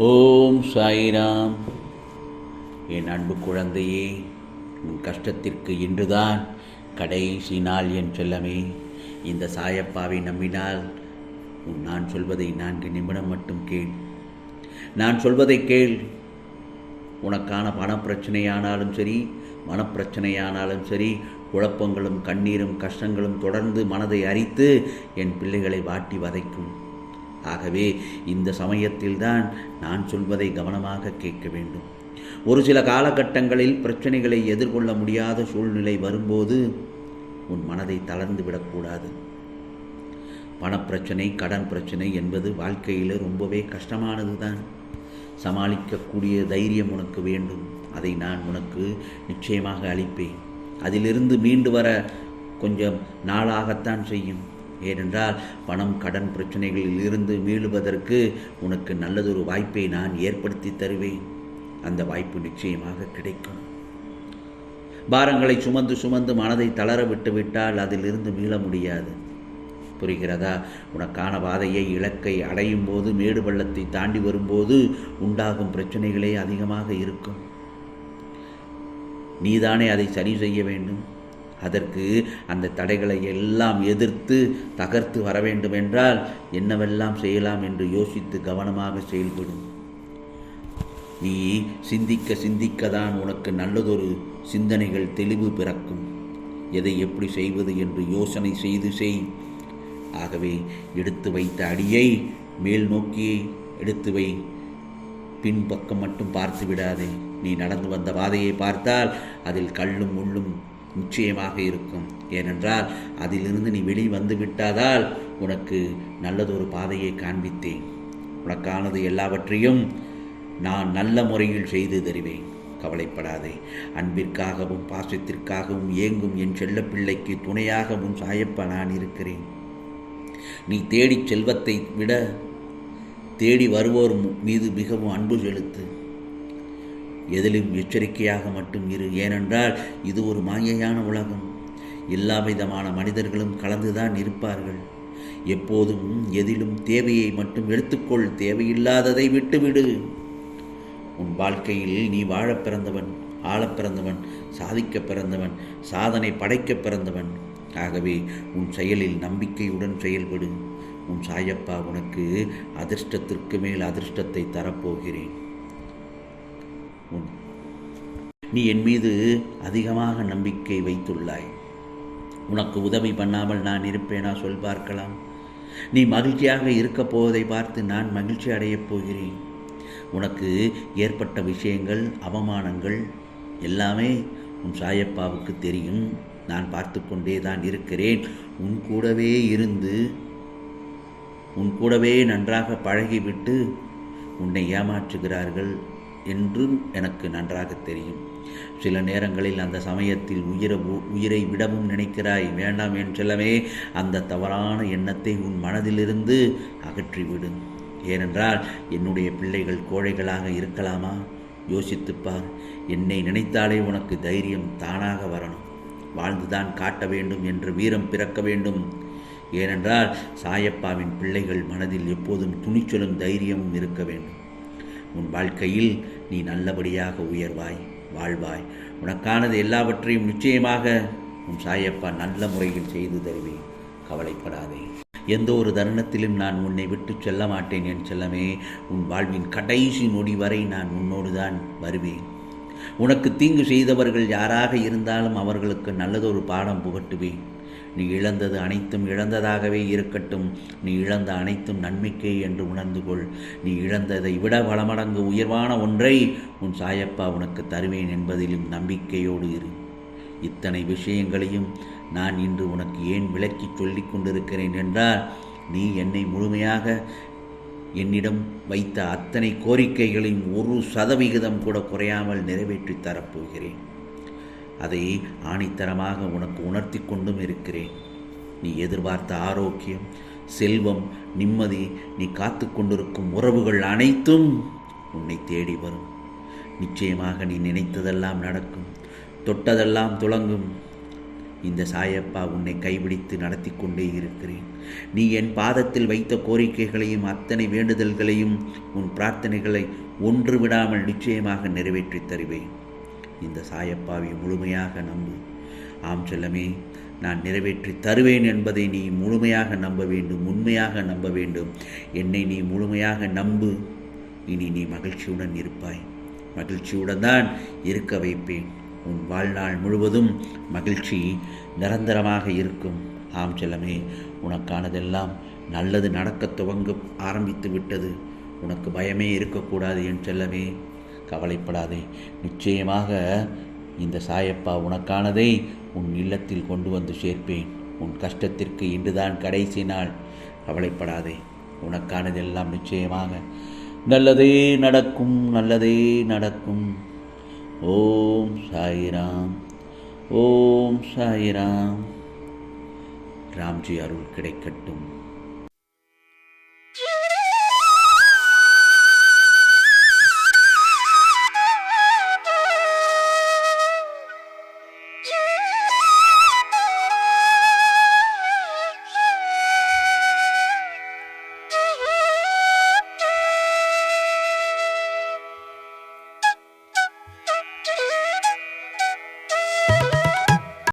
ஓம் சாய்ராம். என் அன்பு குழந்தையே உன் கஷ்டத்திற்கு இன்றுதான் கடைசி நாள் என் செல்லமே. இந்த சாயப்பாவை நம்பினால் உன் நான் சொல்வதை நான்கு நிமிடம் மட்டும் கேள். நான் சொல்வதை கேள். உனக்கான பணப்பிரச்சனையானாலும் சரி மனப்பிரச்சனையானாலும் சரி குழப்பங்களும் கண்ணீரும் கஷ்டங்களும் தொடர்ந்து மனதை அரித்து என் பிள்ளைகளை வாட்டி வதைக்கும். ஆகவே இந்த சமயத்தில்தான் நான் சொல்வதை கவனமாக கேட்க வேண்டும். ஒரு சில காலகட்டங்களில் பிரச்சனைகளை எதிர்கொள்ள முடியாத சூழ்நிலை வரும்போது உன் மனதை தளர்ந்து விடக்கூடாது. பணப்பிரச்சனை கடன் பிரச்சனை என்பது வாழ்க்கையில் ரொம்பவே கஷ்டமானது தான் சமாளிக்கக்கூடிய தைரியம் உனக்கு வேண்டும். அதை நான் உனக்கு நிச்சயமாக அளிப்பேன். அதிலிருந்து மீண்டு வர கொஞ்சம் நாளாகத்தான் செய்யும். ஏனென்றால் பணம் கடன் பிரச்சனைகளில் இருந்து மீளுவதற்கு உனக்கு நல்லதொரு வாய்ப்பை நான் ஏற்படுத்தி தருவேன். அந்த வாய்ப்பு நிச்சயமாக கிடைக்கும். பாரங்களை சுமந்து சுமந்து மனதை தளர விட்டுவிட்டால் அதிலிருந்து மீள முடியாது. புரிகிறதா? உனக்கான பாதையை இலக்கை அடையும் போது மேடு பள்ளத்தை தாண்டி வரும்போது உண்டாகும் பிரச்சனைகளே அதிகமாக இருக்கும். நீதானே அதை சரி செய்ய வேண்டும். அதற்கு அந்த தடைகளை எல்லாம் எதிர்த்து தகர்த்து வர வேண்டும் என்றால் என்னவெல்லாம் செய்யலாம் என்று யோசித்து கவனமாக செயல்படும் நீ சிந்திக்க சிந்திக்க தான் உனக்கு நல்லதொரு சிந்தனைகள் தெளிவு பிறக்கும். எதை எப்படி செய்வது என்று யோசனை செய்து செய். ஆகவே எடுத்து வைத்த அடியை மேல் நோக்கி எடுத்து வை. பின்பக்கம் மட்டும் பார்த்து விடாதே. நீ நடந்து வந்த பாதையை பார்த்தால் அதில் கல்லும் முள்ளும் நிச்சயமாக இருக்கும். ஏனென்றால் அதிலிருந்து நீ வெளி வந்து விட்டாதால் உனக்கு நல்லதொரு பாதையை காண்பித்தேன். உனக்கானது எல்லாவற்றையும் நான் நல்ல முறையில் செய்து தருவேன். கவலைப்படாதே. அன்பிற்காகவும் பாசத்திற்காகவும் ஏங்கும் என் செல்ல பிள்ளைக்கு துணையாகவும் சாயப்பா நான் இருக்கிறேன். நீ தேடிச் செல்வத்தை விட தேடி வருவோர் மீது மிகவும் அன்பு செலுத்து. எதிலும் எச்சரிக்கையாக மட்டும் இரு. ஏனென்றால் இது ஒரு மாயையான உலகம். எல்லா விதமான மனிதர்களும் கலந்துதான் இருப்பார்கள். எப்போதும் எதிலும் தேவையை மட்டும் எடுத்துக்கொள். தேவையில்லாததை விட்டுவிடு. உன் வாழ்க்கையில் நீ வாழ பிறந்தவன் ஆளப் பிறந்தவன் சாதிக்க பிறந்தவன் சாதனை படைக்க பிறந்தவன். ஆகவே உன் செயலில் நம்பிக்கையுடன் செயல்படு. உன் சாயப்பா உனக்கு அதிர்ஷ்டத்திற்கு மேல் அதிர்ஷ்டத்தை தரப்போகிறேன். உன். நீ என் மீது அதிகமாக நம்பிக்கை வைத்துள்ளாய். உனக்கு உதவி பண்ணாமல் நான் இருப்பேனா சொல் பார்க்கலாம். நீ மகிழ்ச்சியாக இருக்கப் போவதை பார்த்து நான் மகிழ்ச்சி அடையப் போகிறேன். உனக்கு ஏற்பட்ட விஷயங்கள் அவமானங்கள் எல்லாமே உன் சாயப்பாவுக்கு தெரியும். நான் பார்த்து கொண்டே தான் இருக்கிறேன். உன் கூடவே இருந்து உன் கூடவே நன்றாக பழகிவிட்டு உன்னை ஏமாற்றுகிறார்கள். என்றும் எனக்கு நன்றாக தெரியும். சில நேரங்களில் அந்த சமயத்தில் உயிர உயிரை விடவும் நினைக்கிறாய். வேண்டாம் என் செல்லவே அந்த தவறான எண்ணத்தை உன் மனதிலிருந்து அகற்றிவிடு. ஏனென்றால் என்னுடைய பிள்ளைகள் கோழைகளாக இருக்கலாமா? யோசித்துப்பார் என்னை நினைத்தாலே உனக்கு தைரியம் தானாக வரணும். வாழ்ந்துதான் காட்ட வேண்டும் என்ற வீரம் பிறக்க வேண்டும். ஏனென்றால் சாயப்பாவின் பிள்ளைகள் மனதில் எப்போதும் துணிச்சலும் தைரியமும் இருக்க வேண்டும். உன் வாழ்க்கையில் நீ நல்லபடியாக உயர்வாய் வாழ்வாய். உனக்கானது எல்லாவற்றையும் நிச்சயமாக உன் சாயப்பா நல்ல முறையில் செய்து தருவேன் கவலைப்படாதே. எந்த ஒரு தருணத்திலும் நான் உன்னை விட்டு செல்ல மாட்டேன் என் செல்லமே. உன் வாழ்வின் கடைசி நொடி வரை நான் உன்னோடு தான் வருவேன். உனக்கு தீங்கு செய்தவர்கள் யாராக இருந்தாலும் அவர்களுக்கு நல்லதொரு பாடம் புகட்டுவேன். நீ இழந்தது அனைத்தும் இழந்ததாகவே இருக்கட்டும். நீ இழந்த அனைத்தும் நன்மைக்கே என்று உணர்ந்து கொள். நீ இழந்ததை விட பலமடங்கு உயர்வான ஒன்றை உன் சாயப்பா உனக்கு தருவேன் என்பதிலும் நம்பிக்கையோடு இரு. இத்தனை விஷயங்களையும் நான் இன்று உனக்கு ஏன் விளக்கி சொல்லி கொண்டிருக்கிறேன் என்றால் நீ என்னை முழுமையாக என்னிடம் வைத்த அத்தனை கோரிக்கைகளையும் ஒரு சதவிகிதம் கூட குறையாமல் நிறைவேற்றி தரப்போகிறேன். அதை ஆணித்தரமாக உனக்கு உணர்த்தி கொண்டும் இருக்கிறேன். நீ எதிர்பார்த்த ஆரோக்கியம் செல்வம் நிம்மதி நீ காத்து கொண்டிருக்கும் உறவுகள் அனைத்தும் உன்னை தேடி வரும். நிச்சயமாக நீ நினைத்ததெல்லாம் நடக்கும் தொட்டதெல்லாம் துளங்கும். இந்த சாயப்பா உன்னை கைபிடித்து நடத்தி கொண்டே இருக்கிறேன். நீ என் பாதத்தில் வைத்த கோரிக்கைகளையும் அத்தனை வேண்டுதல்களையும் உன் பிரார்த்தனைகளை ஒன்று விடாமல் நிச்சயமாக நிறைவேற்றித் தருவேன். இந்த சாயப்பாவை முழுமையாக நம்பு. ஆம் செல்லமே நான் நிறைவேற்றி தருவேன் என்பதை நீ முழுமையாக நம்ப வேண்டும் உண்மையாக நம்ப வேண்டும். என்னை நீ முழுமையாக நம்பு. இனி நீ மகிழ்ச்சியுடன் இருப்பாய். மகிழ்ச்சியுடன் தான் இருக்க வைப்பேன். உன் வாழ்நாள் முழுவதும் மகிழ்ச்சி நிரந்தரமாக இருக்கும். ஆம் செல்லமே உனக்கானதெல்லாம் நல்லது நடக்கத் துவங்க ஆரம்பித்து விட்டது. உனக்கு பயமே இருக்கக்கூடாது என் செல்லமே. கவலைப்படாதே. நிச்சயமாக இந்த சாயப்பா உனக்கானதை உன் இல்லத்தில் கொண்டு வந்து சேர்ப்பேன். உன் கஷ்டத்திற்கு இன்றுதான் கடைசி நாள். கவலைப்படாதே. உனக்கானதெல்லாம் நிச்சயமாக நல்லதே நடக்கும் நல்லதே நடக்கும். ஓம் சாயிராம் ஓம் சாயிராம். ராம்ஜி அருள் கிடைக்கட்டும்.